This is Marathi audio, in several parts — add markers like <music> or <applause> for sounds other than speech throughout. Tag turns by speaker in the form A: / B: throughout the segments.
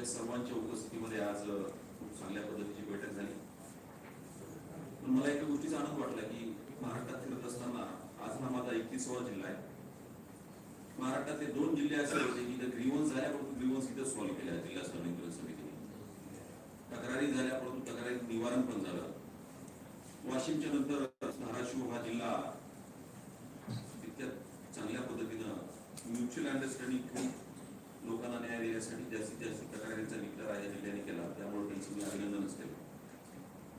A: या सर्वांच्या उपस्थितीमध्ये आज खूप चांगल्या पद्धतीची बैठक झाली. पण मला एका गोष्टीचा आनंद वाटला की महाराष्ट्रात फिरत असताना आज हा माझा एकतीसवा जिल्हा आहे. महाराष्ट्रातले दोन जिल्हे असे होते की इथं ग्रीवन्स झाल्या परंतु ग्रीवन्स इथं सॉल्व्ह केल्या जिल्हा समिती. समितीने तक्रारी झाल्या परंतु तक्रारी निवारण पण झालं. वाशिमच्या नंतर धाराशिव हा जिल्हा तितक्या चांगल्या पद्धतीनं म्युच्युअल अंडरस्टँडिंग लोकांना न्याय देण्यासाठी जास्तीत जास्त तक्रारींचा विचार या जिल्ह्याने केला. त्यामुळे त्यांचं मी अभिनंदनच केलं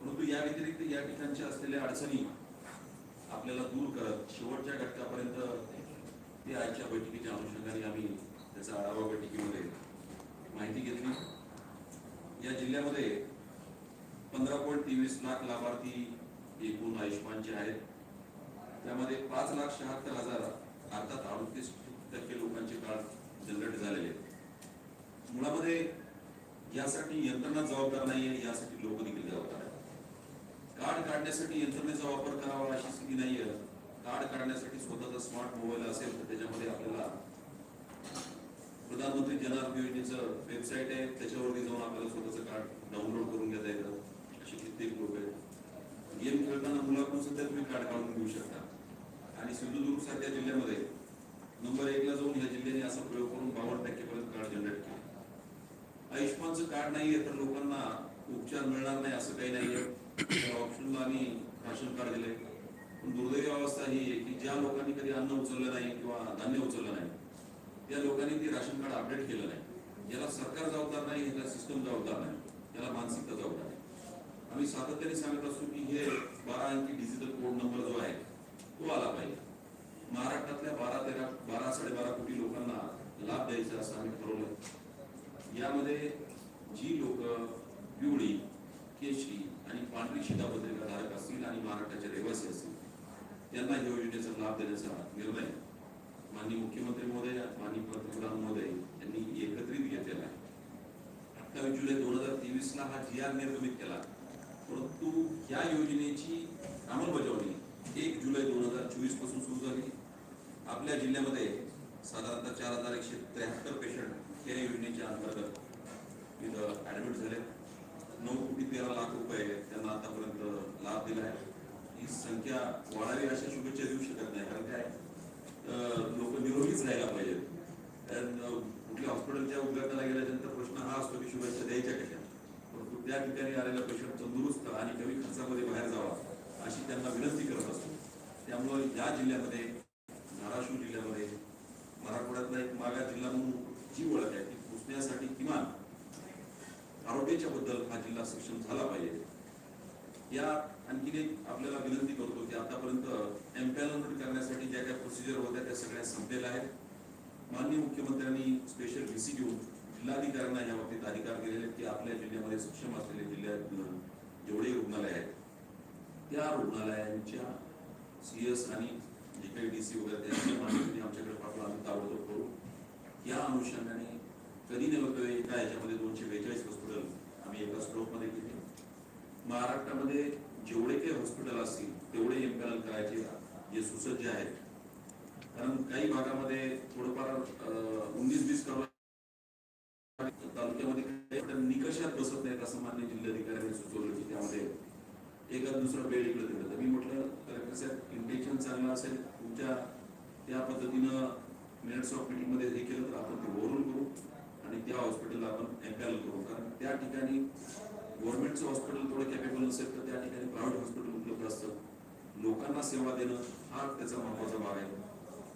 A: परंतु या व्यतिरिक्त या ठिकाणच्या असलेल्या अडचणी आपल्याला दूर करत शेवटच्या घटकापर्यंत ते आजच्या बैठकीच्या अनुषंगाने आम्ही त्याचा आढावा बैठकीमध्ये माहिती घेतली. या जिल्ह्यामध्ये पंधरा पॉईंट तेवीस लाख लाभार्थी एकूण आयुष्यमानचे आहेत. त्यामध्ये पाच लाख शहात्तर हजार अर्थात अडतीस टक्के लोकांचे कार्ड जनरेट झालेले आहेत. मुळामध्ये यासाठी यंत्रणा जबाबदार नाहीये यासाठी लोक देखील जबाबदार आहेत. कार्ड काढण्यासाठी यंत्रणेचा वापर करावा अशी स्थिती नाहीये. कार्ड काढण्यासाठी स्वतःचा स्मार्ट मोबाईल असेल तर त्याच्यामध्ये आपल्याला प्रधानमंत्री जन आरोग्य योजनेचं वेबसाईट आहे त्याच्यावरती जाऊन आपल्याला स्वतःचं कार्ड डाउनलोड करून घेता येतं. अशी कित्येक लोक आहेत. गेम खेळताना मुलाकडून सुद्धा तुम्ही कार्ड काढून घेऊ शकता. आणि सिंधुदुर्ग सारख्या जिल्ह्यामध्ये नंबर एकला जाऊन या जिल्ह्याने असा प्रयोग करून बावन्न टक्केपर्यंत कार्ड जनरेट केले. आयुष्मानचं कार्ड नाहीये तर लोकांना उपचार मिळणार नाही असं काही नाहीये. ऑप्शनला आम्ही राशन कार्ड दिले. पण दुर्दैवी अवस्था ही आहे की ज्या लोकांनी कधी अन्न उचललं नाही किंवा धान्य उचललं नाही त्या लोकांनी ते राशन कार्ड अपडेट केलं नाही. याला सरकार जबाबदार नाही याला सिस्टम जबाबदार नाही याला मानसिकता जबाबदार आहे आम्ही सातत्याने सांगत असतो की हे बारा अंकी डिजिटल कोड नंबर जो आहे तो आला पाहिजे. महाराष्ट्रातल्या बारा तेरा बारा साडेबारा कोटी लोकांना लाभ द्यायचा असं आम्ही ठरवलं यामध्ये जी लोक पिवळी केशरी आणि पांढरी शिधापत्रिका धारक असतील आणि महाराष्ट्राचे रहिवासी असतील त्यांना या योजनेचा लाभ देण्याचा निर्णय माननीय मुख्यमंत्री महोदय माननीय पंतप्रधान महोदय यांनी एकत्रित घेतलेला आहे. अठ्ठावीस जुलै दोन हजार तेवीस ला हा जी आर निर्गमित केला. परंतु या योजनेची अंमलबजावणी एक जुलै दोन हजार चोवीसपासून सुरू झाली. आपल्या जिल्ह्यामध्ये साधारणतः चार हजार एकशे त्र्याहत्तर पेशंट या योजनेच्या अंतर्गत इथं ऍडमिट झाले नऊ कोटी तेरा लाख रुपये त्यांना आतापर्यंत लाभ दिला आहे ही संख्या वाढावी अशा शुभेच्छा देऊ शकत नाही कारण काय लोक निरोगीच राहायला पाहिजेत कुठल्या हॉस्पिटलच्या उद्घाटनाला गेल्यानंतर प्रश्न हा असतो की शुभेच्छा द्यायच्या कशा परंतु त्या ठिकाणी आलेला पेशंट तंदुरुस्त आणि कमी खर्चामध्ये बाहेर जावा अशी त्यांना विनंती करत असतो। त्यामुळं या जिल्ह्यामध्ये धाराशिव जिल्ह्यामध्ये मराठवाड्यातला एक मागा जिल्हा म्हणून जी ओळख आहे ती पुसण्यासाठी किमान आरोग्याच्या बद्दल हा जिल्हा सक्षम झाला पाहिजे. या आणखीन एक आपल्याला विनंती करतो की आतापर्यंत एम्पॅनलमेंट करण्यासाठी ज्या काही प्रोसिजर होत्या त्या सगळ्या संपलेल्या आहेत. माननीय मुख्यमंत्र्यांनी स्पेशल व्हीसी घेऊन जिल्हाधिकाऱ्यांना या बाबतीत अधिकार दिलेले आहेत की आपल्या जिल्ह्यामध्ये सक्षम असलेले जिल्ह्यात जेवढे रुग्णालय आहेत त्या रुग्णालयांच्या सीएस आणि जे काही डी सी वगैरे आमच्याकडे पाठवा आम्ही ताबडतोब करू. या अनुषंगाने कधी नव्हतं एका याच्यामध्ये दोनशे बेचाळीस हॉस्पिटल आम्ही एका स्ट्रोकमध्ये केले महाराष्ट्रामध्ये जेवढे काही हॉस्पिटल असतील तेवढे एम्पॅनल करायचे जे सुसज्ज आहेत. कारण काही भागामध्ये थोडंफार उन्नीस वीस करोड तालुक्यामध्ये निकषात बसत नाहीत असं मान्य जिल्हाधिकाऱ्यांनी सुचवलं की त्यामध्ये एका दुसरा बेड इकडे दिलं तर मी म्हटलं कलेक्टर साहेब इंटेन्शन चांगलं असेल. तुमच्या त्या पद्धतीनं मिनिट्स ऑफ मिटिंगमध्ये हे केलं तर आपण ते ओव्हरऑल करू आणि त्या हॉस्पिटलला आपण एम्पॅनल करू. कारण त्या ठिकाणी गव्हर्नमेंटचं हॉस्पिटल थोडं कॅपेबल नसेल तर त्या ठिकाणी प्रायव्हेट हॉस्पिटल उपलब्ध असतं. लोकांना सेवा देणं हा त्याचा महत्त्वाचा भाग आहे.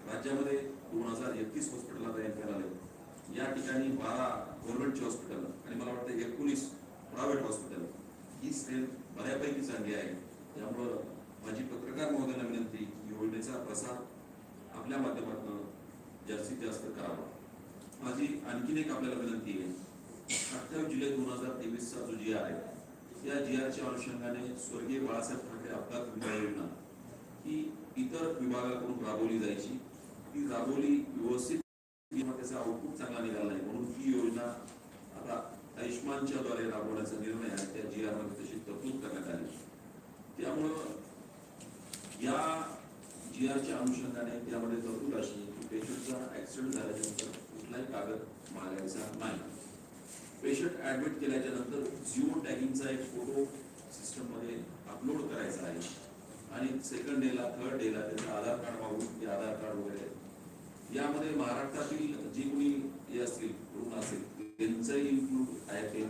A: राज्यामध्ये दोन हजार एकतीस हॉस्पिटल आता एम्पॅनल आले या ठिकाणी बारा गव्हर्नमेंटचे हॉस्पिटल आणि मला वाटतं एकोणीस प्रायव्हेट हॉस्पिटल ही स्ट्रेंथ बऱ्यापैकी चांगली आहे. त्यामुळं माझी पत्रकार महोदयांना विनंती योजनेचा प्रसार आपल्या माध्यमातून जास्तीत जास्त करावा. माझी आणखीन एक आपल्याला विनंती आहे. अठ्ठावीस जुलै दोन हज़ार तेवीसचा जो जी आर आहे, या जी आरच्या अनुषंगाने स्वर्गीय बाळासाहेब ठाकरे अपघात विमा योजना, ही इतर विभागाकडून राबवली जायची. ती राबवली व्यवस्थित त्याचा आउटपुट चांगला निघाला नाही. म्हणून ही योजना आता आयुष्मानच्या द्वारे राबवण्याचा निर्णय आहे. त्या जी आर मध्ये तशी तरतूद करण्यात आली. त्यामुळं या जी आरच्या अनुषंगाने त्यामध्ये तरतूद अशी पेशंटचा ऍक्सिडेंट झाल्यानंतर कुठलाही कागद मागायचा नाही. पेशंट ऍडमिट केल्याच्यानंतर जिओ टॅगिंगचा एक फोटो सिस्टममध्ये अपलोड करायचा आहे. आणि सेकंड डेला थर्ड डेला त्याचं आधार कार्ड मागून ते आधार कार्ड वगैरे यामध्ये महाराष्ट्रातील जी कोणी हे असतील रुग्ण असतील त्यांचंही इन्क्लूड आहे ते.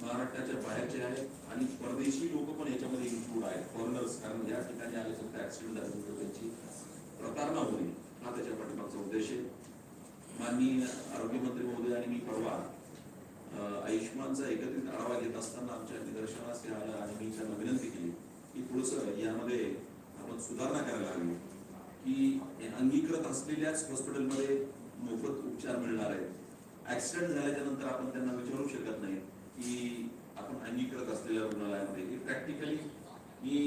A: महाराष्ट्राच्या बाहेरचे आहेत आणि परदेशी लोक पण याच्यामध्ये इन्क्लूड आहेत. फॉरेनर्स कारण या ठिकाणी आल्यानंतर ऍक्सिडेंट झाल्यानंतर त्यांची प्रतारणा होईल. हा त्याच्या पाठीमागचा उद्देश आहे. माननीय आरोग्यमंत्री महोदय आणि मी परवा आयुष्यमानचा एकत्रित आढावा घेत असताना आमच्या निदर्शनास आलं आणि मी त्यांना विनंती केली की थोडंसं यामध्ये आपण सुधारणा करायला हवी. की अंगीकृत असलेल्याच हॉस्पिटलमध्ये मोफत उपचार मिळणार आहेत. ऍक्सिडेंट झाल्याच्यानंतर आपण त्यांना विचारू शकत नाही की आपण अंगीकृत असलेल्या रुग्णालयामध्ये. प्रॅक्टिकली मी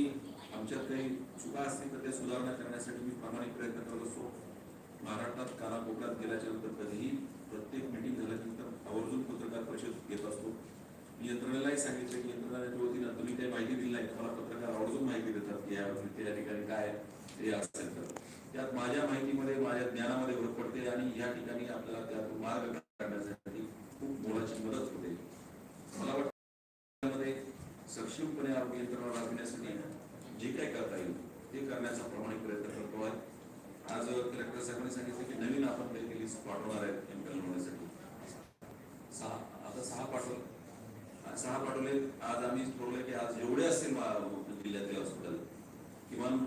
A: आमच्यात काही चुका असतील तर त्या सुधारणा करण्यासाठी मी प्रामाणिक प्रयत्न करत असतो. महाराष्ट्रात कानाकोपऱ्यात गेल्याच्यानंतर कधीही प्रत्येक मिटिंग झाल्यानंतर आवर्जून पत्रकार परिषद घेत असतो. मी यंत्रणेलाही सांगितलं की यंत्रणाच्या वतीनं तुम्ही काही माहिती दिली नाही मला पत्रकार आवर्जून माहिती देतात की या त्या ठिकाणी काय हे असेल तर. त्यात माझ्या माहितीमध्ये माझ्या ज्ञानामध्ये भर पडते आणि या ठिकाणी आपल्याला त्यातून मार्ग काढण्यासाठी खूप मोलाची मदत होते. मला वाटतं सक्षमपणे आरोग्य यंत्रणा राबविण्यासाठी जे काय करता येईल ते करण्याचा प्रामाणिक प्रयत्न करतो आहे. आज कलेक्टर साहेबांनी सांगितलं की नवीन आपण काही लिस्ट पाठवणार आहेत एमपीएल होण्यासाठी. सहा आता सहा पाठवलं. सहा पाठवले आज आम्ही ठरवलं की आज एवढे असतील जिल्ह्यातले जिल्ह्यातील हॉस्पिटल किमान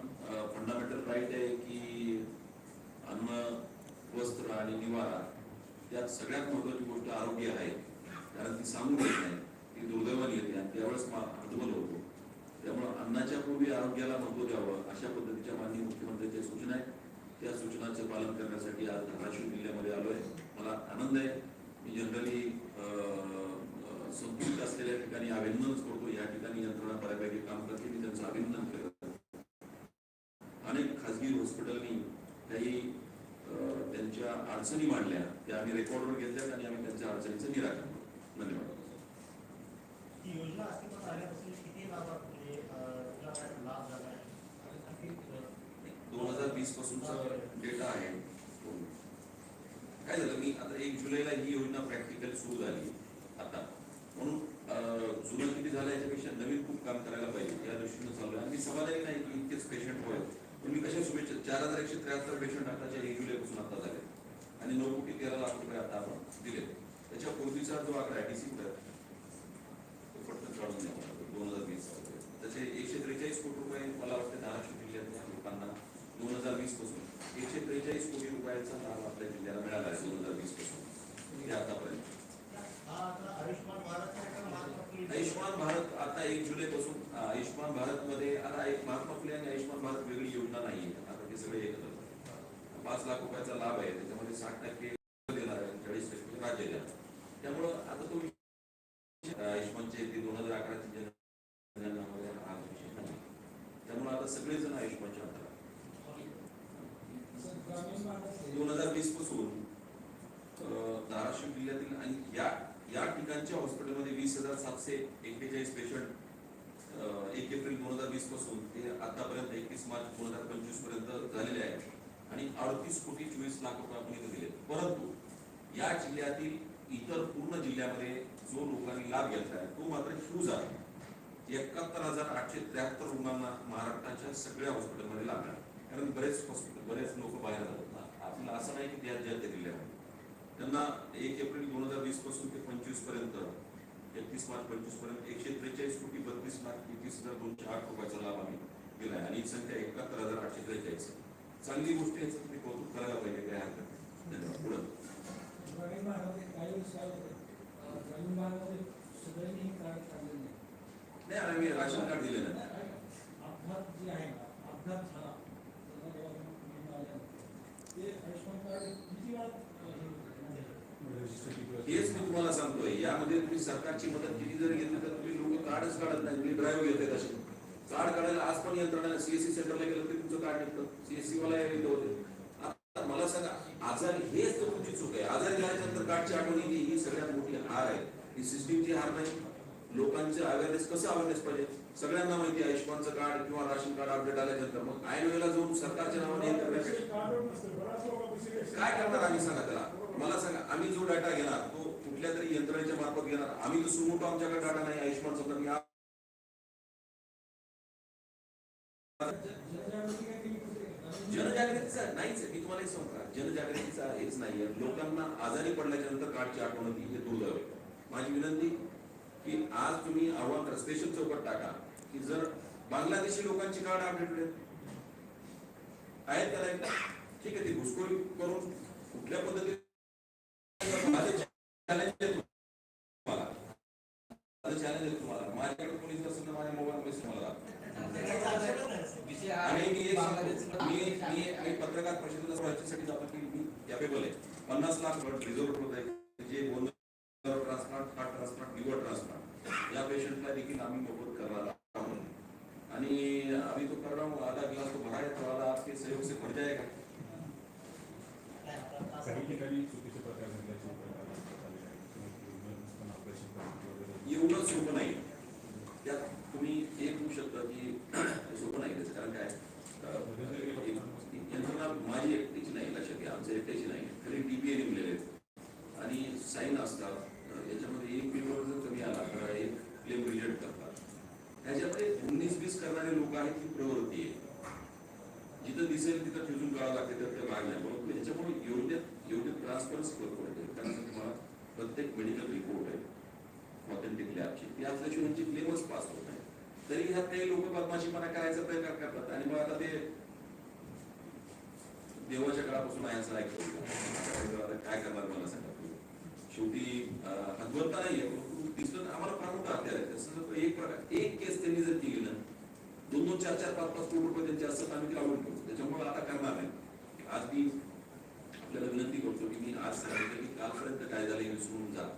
A: फंडामेंटल राईट आहे की अन्न वस्त्र आणि निवारा त्यात सगळ्यात महत्वाची गोष्ट आरोग्य आहे. कारण ती सांगून येत नाही. ती दुर्दैवाने येते आणि त्यावेळेस मा- हतबल होतो. त्यामुळे अन्नाच्या पूर्वी आरोग्याला महत्त्व द्यावं अशा पद्धतीच्या माननीय मुख्यमंत्र्यांच्या सूचना आहेत. त्या सूचनांचं पालन करण्यासाठी आज धाराशिव जिल्ह्यामध्ये आलोय. मला आनंद आहे. मी जनरली संतुलित असलेल्या ठिकाणी अभिनंदनच करतो. या ठिकाणी यंत्रणा बऱ्यापैकी काम करते. मी त्यांचं अभिनंदन करतो. अनेक खाजगी हॉस्पिटलनी काही त्यांच्या अडचणी मांडल्या. त्या आम्ही रेकॉर्डवर घेतल्या आणि आम्ही त्यांच्या अडचणीचं निराकरण धन्यवाद. दोन हजार वीस पासूनचा डेटा आहे. काय झालं? मी आता एक जुलैला ही योजना प्रॅक्टिकल सुरू झाली. आता. म्हणून अं, जुनं किती झालं याच्यापेक्षा नवीन खूप काम करायला पाहिजे. या दृष्टीनं चालू आहे आणि मी समाधानी नाही की इतकेच पेशंट होय. पण मी कशा शुभेच्छा? चार हजार एकशे त्र्याहत्तर पेशंट आताच्या एक जुलैपासून आता झाले. आणि नऊ कोटी तेरा लाख रुपये आता आपण दिले. त्याच्या पूर्वीचा जो आकडा आहे डीसी तो पटकन काढून द्या मला तो दोन हजार वीस त्याचे एकशे त्रेचाळीस कोटी रुपये मला वाटतं धाराशिव जिल्ह्यातल्या लोकांना दोन हजार वीसपासून एकशे त्रेचाळीस कोटी रुपयाचा लाभ आपल्या जिल्ह्याला मिळाला आहे दोन हजार वीसपासून आतापर्यंत.
B: आता आयुष्यमान भारत
A: आता एक जुलै पासून आयुष्यमान भारत मध्ये आता एक महात्मा फुले आणि आयुष्यमान भारत वेगळी योजना नाहीये. आता ते सगळे एकत्र. पाच लाख रुपयाचा लाभ आहे. त्याच्यामध्ये साठ टक्के देणार आहे चाळीस टक्के राज्य देणार त्यामुळं आता तो विषय- आयुष्यमानचे ते दोन हजार अकराचे. त्यामुळे आता सगळेजण आयुष्यमानच्या अंतरात दोन हजार वीसपासून धाराशिव जिल्ह्यातील आणि या या ठिकाणच्या हॉस्पिटलमध्ये वीस हजार सातशे एक्केचाळीस पेशंट एक एप्रिल दोन हजार वीसपासून ते आतापर्यंत एकतीस मार्च दोन हजार पंचवीसपर्यंत झालेले आहेत आणि अडतीस कोटी चोवीस लाख रुपये आपण इथे दिले परंतु या जिल्ह्यातील इतर पूर्ण जिल्ह्यामध्ये जो लोकांनी लाभ घेतला आहे तो मात्र ह्यूज आहे. एकाहत्तर हजार आठशे त्र्याहत्तर रुग्णांना महाराष्ट्राच्या सगळ्या हॉस्पिटलमध्ये लाभ आहे कारण बरेच हॉस्पिटल बरेच लोक बाहेर जातात ना. आपलं असं नाही की त्या ज्या त्या जिल्ह्यामध्ये त्यांना एक एप्रिल दोन हजार वीसपासून ते पंचवीसपर्यंत एकतीस मार्च पंचवीसपर्यंत एकशे त्रेचाळीस कोटी बत्तीस लाख एकवीस हजार दोनशे आठ रुपयाचा लाभ आम्ही दिलाय. आणि ही संख्या एकाहत्तर हजार आठशे त्रेचाळीस. आहे. चांगली गोष्ट आहे याचं तुम्ही कौतुक करायला पाहिजे काय हरकत धन्यवाद. पुढं. नाही आम्ही राशन कार्ड दिले ना
C: अपघात जे आहे ना अपघात झाला त्याला दवाखान्यात कुटुंब आल्यानंतर ते आयुष्यमान कार्ड किती वेळात अं, हे होतं?
A: हेच मी तुम्हाला सांगतोय यामध्ये तुम्ही सरकारची मदत किती जरी घेतली तर तुम्ही लोक कार्डच काढत नाही तुम्ही ड्राईव्ह घेताय असे. कार्ड काढायला आज पण यंत्रणा सीएससी सेंटरला गेलं तरी तुमचं कार्ड निघतं. सीएससी वाला येत होते. आता मला सांगा आजारी हेच तर तुमची चूक आहे. आजारी झाल्यानंतर कार्डची आठवण येते ही सगळ्यात मोठी हार आहे. ही सिस्टीमची हार नाही. लोकांचे अवेअरनेस कसं अवेअरनेस पाहिजे? सगळ्यांना माहिती आहे आयुष्यमानचं कार्ड किंवा राशन कार्ड अपडेट आल्यानंतर मग ऐन वेळेला जाऊन सरकारच्या नावाने काय करणार आम्ही सांगा त्याला? मला सांगा आम्ही जो डाटा घेणार तो कुठल्या तरी यंत्रणेच्या मार्फत घेणार? आम्ही तो सुमोटो आमच्याकडे डाटा नाही आयुष्यमान मी जनजागृतीचा नाहीच आहे. मी तुम्हाला एक जनजागृतीचा हेच नाहीये. लोकांना आजारी पडल्याच्या नंतर कार्डची आठवण होती हे दुर्दैव माझी विनंती की आज तुम्ही आव्हान करा स्पेशल चौकट टाका की जर बांगलादेशी लोकांची कार्ड अपडेटेड आहेत आहेत का नाही? ठीक आहे ती घुसखोरी करून कुठल्या पद्धतीने तुम्हाला. माझ्याकडे कोणी जर असेल तर माझ्या मोबाईल. आणि मी मी मी पत्रकार परिषदेला जातो की मी कॅपेबल आहे. पन्नास लाख रिझर्व होत आहे जे bone transplant heart transplant liver transplant या पेशंटला देखील आम्ही मोफत करणार आहोत आणि आम्ही तो कर रहा हूँ आधा गिलास तो भरा है तो आधा आपके सहयोग से भर जाएगा
B: नाही, आता असं-
D: काही ठिकाणी चुकीचे प्रकार घडल्याचे प्रकार लक्षात आले आहेत. किंवा रुग्ण नसताना ऑपरेशन करणं
A: सोपं नाही. त्यात तुम्ही हे म्हणू शकता की <coughs> सोपं नाही त्याचं कारण काय? यंत्रणा माझी एकटीची नाही लक्षात घ्या आमच्या एकट्याची नाही. खाली डीबीए नेमलेले आहेत आणि साईन असतात अं, याच्यामध्ये एक पेपर जर कमी आला तर एक क्लेम रिजेक्ट करतात ह्याच्यामध्ये उन्नीस बीस करणारे लोक आहेत ही प्रवृत्ती आहे जिथं दिसेल तिथं ठेवून काढावं लागते तर ते भाग नाही परंतु ह्याच्यामुळे एवढे एवढे ट्रान्सपरन्सी भरपूर आहे कारण तुम्हाला प्रत्येक मेडिकल रिपोर्ट आहे ऑथेंटिक लॅबची ती असल्याशिवाय यांची क्लेमच पास होत नाही तरी ह्यात काही लोक बदमाशीपणा करायचा प्रयत्न करतात. आणि मग आता ते देवाच्या काळापासून आहे असं ऐकतो काय करणार मला सांगा शेवटी अं, नाहीये परंतु दिसलं आम्हाला फार मोठा हत्यार आहे तसं एक प्रकार एक केस त्यांनी जर केली ना दोन दोन चार चार पाच पाच कोटी रुपये त्यांचे असतात आम्ही तिला आवडतो त्याच्यामुळे आता करणार नाही. आज मी आपल्याला विनंती करतो की मी आज सांगितलं की कालपर्यंत काय झालं हे विसरून जा.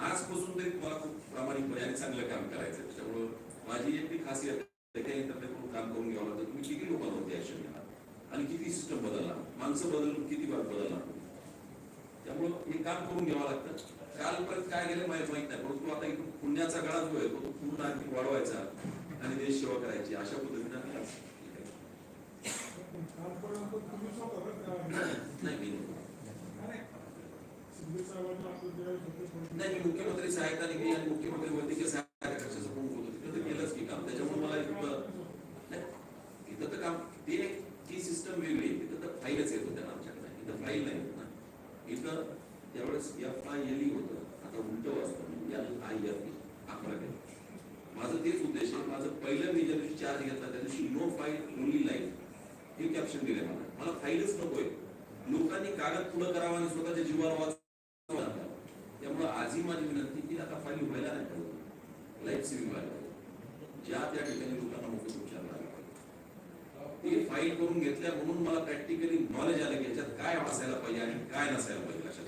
A: आजपासून तरी तुम्हाला खूप प्रामाणिकपणे आणि चांगलं काम करायचं त्याच्यामुळं माझी एकटी खासियत आहे काम करून घ्यावं लागतं. तुम्ही किती लोकांवरती ऍक्शन घेणार आणि किती सिस्टम बदलणार? माणसं बदलून किती भाग बदलणार? त्यामुळं हे काम करून घ्यावं लागतं. परत काय गेलं माहीत माहीत नाही. परंतु आता इथून पुण्याचा गळा जो आहे तो पूर्ण आणखी वाढवायचा आणि देश सेवा करायची अशा पद्धतीने आम्ही आज नाही मुख्यमंत्री सहायता निधी आणि मुख्यमंत्री वैद्यकीय सहायता कक्षाचं प्रमुख होतो तिथं तर केलंच की काम त्याच्यामुळे मला इथं नाही, तर काम ते ती सिस्टम वेगळी तिथं तर फाईलच येत होत्या आमच्याकडे. इथं फाईल नाही होत ना. इथं त्यावेळेस एफ आय एल होतं. आता उलट वाचतो एल आय एफ अकरा केलं माझं तेच उद्देश आहे. माझं पहिलं मी ज्या दिवशी चार्ज घेतला त्या दिवशी नो फाईल ओनली लाईफ हे कॅप्शन दिले मला. मला फाईलच नकोय. लोकांनी कागद पुढं करावा आणि स्वतःच्या जीवाला वाचवा त्यामुळे आजही माझी विनंती की आता फाईल व्हायला नाही पाहिजे लाईफ सेव्हिंग व्हायला पाहिजे ज्या त्या ठिकाणी लोकांना मोठे उपचार लागले पाहिजे ते फाईल करून घेतल्या म्हणून मला प्रॅक्टिकली नॉलेज आलं की याच्यात काय असायला पाहिजे आणि काय नसायला पाहिजे लक्षात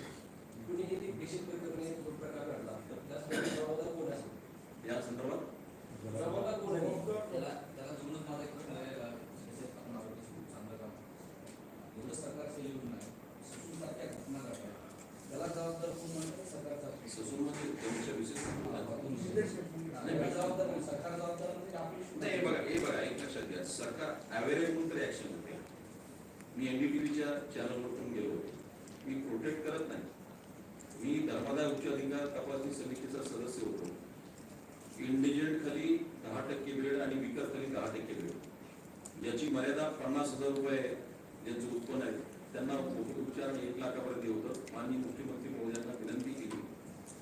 E: प्रकार तर जबाबदार कोण
A: या संदर्भात?
E: त्याला येऊन नाही त्याला जबाबदार कोण म्हणतात सरकारचा
A: म्हणजे त्यांच्या विशेष
E: जबाबदार नाही. सरकार जबाबदार म्हणजे आपली
A: नाही बघा हे बघा एक लक्षात घ्या. सरकार अवेअर तरी ऍक्शन होते. मी एनडीटीव्हीच्या चॅनलवर पण गेलो होतो. मी प्रोटेक्ट करत नाही. मी धर्मादाय उच्च अधिकार तपासणी समितीचा सदस्य होतो. इंडिजंट खाली दहा टक्के वेळ आणि विकर खाली दहा टक्के वेळ याची मर्यादा पन्नास हजार रुपये ज्यांचं उत्पन्न आहे त्यांना मोफत उपचार आणि एक लाखापर्यंत होतं. माननीय मुख्यमंत्री महोदयांना विनंती केली.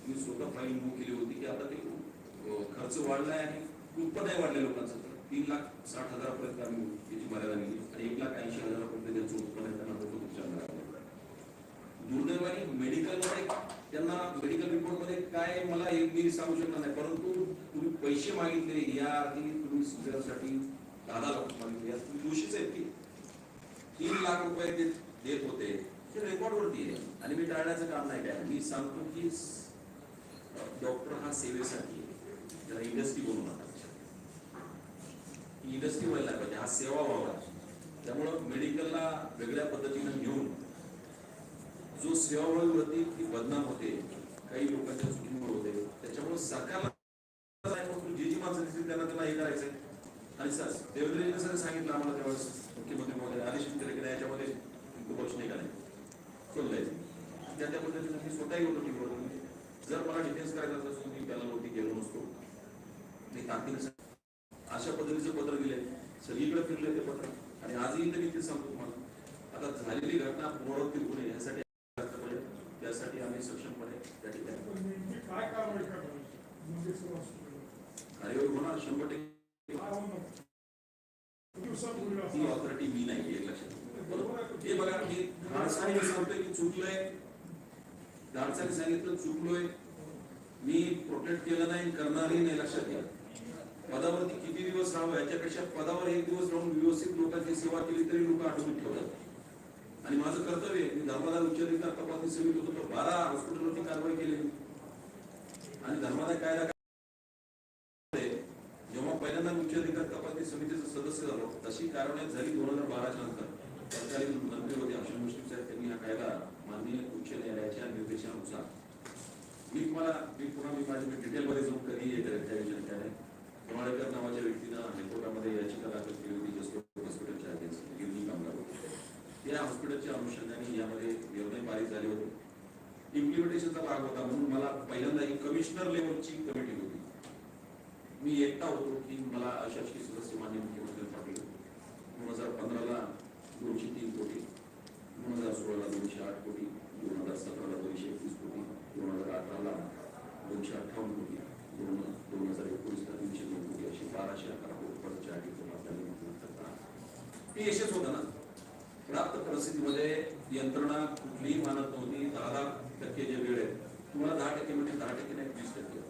A: मी स्वतः फाईल मूव्ह केली होती की आता ते खर्च खर्च वाढलाय आणि उत्पन्न वाढले लोकांचं. तर तीन लाख साठ हजारापर्यंत आम्ही त्याची मर्यादा नेली. आणि एक लाख ऐंशी हजारापर्यंत त्यांचं उत्पन्न त्यांना मोफत उपचार मिळाले दुर्दैवाने मेडिकलमध्ये त्यांना मेडिकल रिपोर्टमध्ये काय मला एक मी सांगू शकणार नाही परंतु तुम्ही पैसे मागितले या आधी तुम्ही सुविधासाठी दहा लाख मागितले. या तुम्ही दोषीच आहेत की? तीन लाख रुपये ते देत होते. ते रेकॉर्डवरती आहे. आणि मी टाळण्याचं काम नाही काय मी सांगतो की डॉक्टर हा सेवेसाठी आहे. त्याला इंडस्ट्री बनवून इंडस्ट्री व्हायला नाही पाहिजे म्हणजे हा सेवा व्हावा. त्यामुळं मेडिकलला वेगळ्या पद्धतीनं घेऊन जो सेवाभावी होती ती बदनाम होते काही लोकांच्या चुकीमुळे होते त्याच्यामुळे सरकारला जी जी माणसं दिसतील त्यांना त्यांना हे करायचंय. आणि सर देवेंद्रजीने सर सांगितलं आम्हाला त्यावेळेस? मुख्यमंत्री महोदय आणि केले याच्यामध्ये तुमचं निघाले नाही त्या त्या पद्धतीने मी स्वतःही होतो टीव्हीवर जर मला डिफेन्स करायचा असता मी त्याला नव्हती गेलो नसतो. मी ताकदीने अशा पद्धतीचं पत्र दिले. सगळीकडे फिरले ते पत्र. आणि आजही मी ते सांगतो तुम्हाला? आता झालेली घटना पुनरावृत्ती होऊ नये यासाठी त्यासाठी आम्ही सक्षमपणे त्या ठिकाणी. कार्यवाही होणार शंभर टक्के. ती ऑथॉरिटी मी नाही एक लक्षात.
C: बरोबर.
A: हे बघा मी धाडसाने सांगतोय की चुकलोय. धाडसाने सांगितलं चुकलोय. मी प्रोटेक्ट केलं नाही करणारही नाही लक्षात घ्या. पदावरती किती दिवस राहावं याच्यापेक्षा पदावर एक दिवस राहून व्यवस्थित लोकांची सेवा केली तरी लोक आठवून ठेवतात आणि माझं कर्तव्य मी धर्मादाय उच्चाधिकार तपासणी समिती होतो तर बारा हॉस्पिटलवरती कारवाई केली आणि धर्मादाय कायदा जेव्हा पहिल्यांदा उच्च अधिकार तपासणी समितीचा सदस्य झालो तशी कारवाई झाली दोन हजार बाराच्या नंतर. तत्कालीन मंत्री होते अशोक मुश्रीफ साहेब त्यांनी हा कायदा माननीय उच्च न्यायालयाच्या निर्देशानुसार मी तुम्हाला मी पुन्हा मी माझ्या डिटेलमध्ये जाऊन कधी येते त्या विषयाने काय नावाच्या व्यक्तीनं हायकोर्टामध्ये याचिका दाखल केली होती जसं हॉस्पिटलच्या अगेन्स्ट गिरणी कामगार त्या हॉस्पिटलच्या अनुषंगाने यामध्ये निर्णय पारित झाले होते. इम्प्लिमेंटेशनचा भाग होता म्हणून मला पहिल्यांदा ही कमिशनर लेवलची कमिटी होती. मी एकटा होतो की मला अशासकीय सदस्य मान्य मुख्यमंत्री पाटील दोन हजार पंधराला दोनशे तीन कोटी दोन हजार सोळाला दोनशे आठ कोटी दोन हजार सतराला दोनशे एकवीस कोटी दोन हजार अठराला दोनशे अठ्ठावन्न कोटी. दोन दोन हजार एकोणीसला तीनशे बाराशे अकरा कोटी परतच्या अटी ते यशच होतं ना प्राप्त परिस्थितीमध्ये यंत्रणा कुठलीही मानत नव्हती. दहा दहा टक्के जे वेळ आहे तुम्हाला दहा टक्के म्हणजे दहा टक्के नाही वीस टक्के.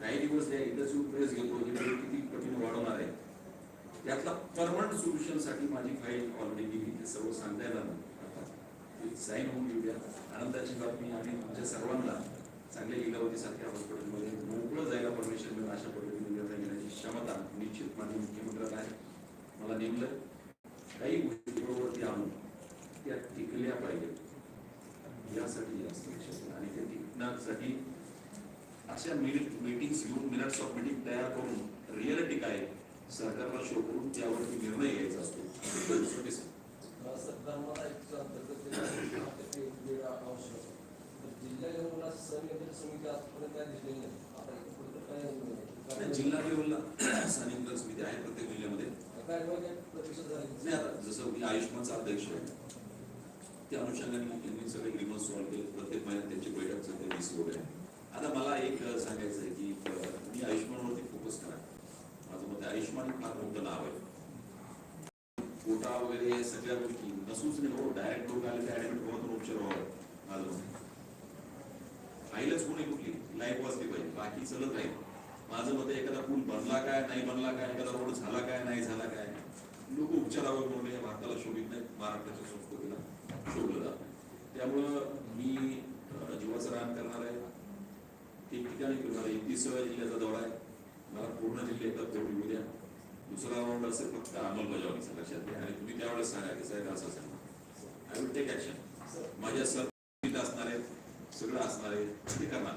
A: काही दिवस त्या इंडस्ट्रियल प्रेस घेतो वेळ किती पटीने वाढवणार आहे यातला परमनंट सोल्युशनसाठी माझी फाईल ऑलरेडी गेली. ते सर्व सांगता येणार नाही साईन होऊन घेऊया आनंदाची बातमी आणि तुमच्या सर्वांना चांगल्या लीलावती सारख्या हॉस्पिटलमध्ये मोकळं जायला परमिशन मिळेल अशा पद्धतीने निर्णय घेण्याची क्षमता निश्चित माननीय मुख्यमंत्र्याला आहे. मला नेमलं काही गोष्टी बरोबरती आणून त्या टिकल्या पाहिजेत यासाठी जास्त लक्ष आणि त्या टिकण्यासाठी अशा मीटिंग्स घेऊन मिनिट्स ऑफ मीटिंग तयार करून रिअलिटी काय सरकारला शो करून त्यावरती निर्णय घ्यायचा असतो दुसरं कसं?
E: धर्मादायच्या अंतर्गत ते वेगळा आवश्यक असतो. तर जिल्हा लेवलला संयोजन समिती आजपर्यंत काय दिसलेली नाही. आता इथं कुठं काय
A: आणि
E: कारण
A: जिल्हा लेवलला स्थानिक विकास समिती आहे प्रत्येक जिल्ह्यामध्ये.
E: काय काय प्रतिशत
A: नाही
E: झाले
A: आता जसं मी आयुष्यमानचा अध्यक्ष आहे त्या अनुषंगाने त्यांनी सगळे ग्रीमन्स सॉल्व्ह केले प्रत्येक महिन्यात त्यांची बैठक सध्या वीस वगैरे आहे. आता मला एक अं, सांगायचं आहे की अं, मी आयुष्यमानवरती फोकस करा. माझं मत आयुष्यमान हे फार मोठं नाव आहे. कोटा वगैरे सगळ्या गोष्टी नसूच नाही हो डायरेक्ट लोक आले ते ऍडमिट होऊन उपचार व्हावं माझं मत लाईफ वाचली पाहिजे बाकी चलत राहील. माझं मत एखादा पूल बनला काय नाही बनला काय एखादा रोड झाला काय नाही झाला काय. लोक उपचारावर बोलणे हे भारताला शोभित नाही महाराष्ट्राच्या संस्कृतीला शोभलं जातं त्यामुळं मी जीवाचं रान करणार आहे. ठिकठिकाणी फिरणार आहे. एकतीसाव्या जिल्ह्याचा दौरा आहे. मला पूर्ण जिल्हे एकदा पोट येऊ द्या. दुसरा राऊंड असेल फक्त अंमलबजावणीचा लक्षात घ्या. आणि तुम्ही त्यावेळेस सांगा की साहेब असं असेल आय विल टेक ऍक्शन माझ्या सर असणार आहेत सगळं असणार आहे ते करणार.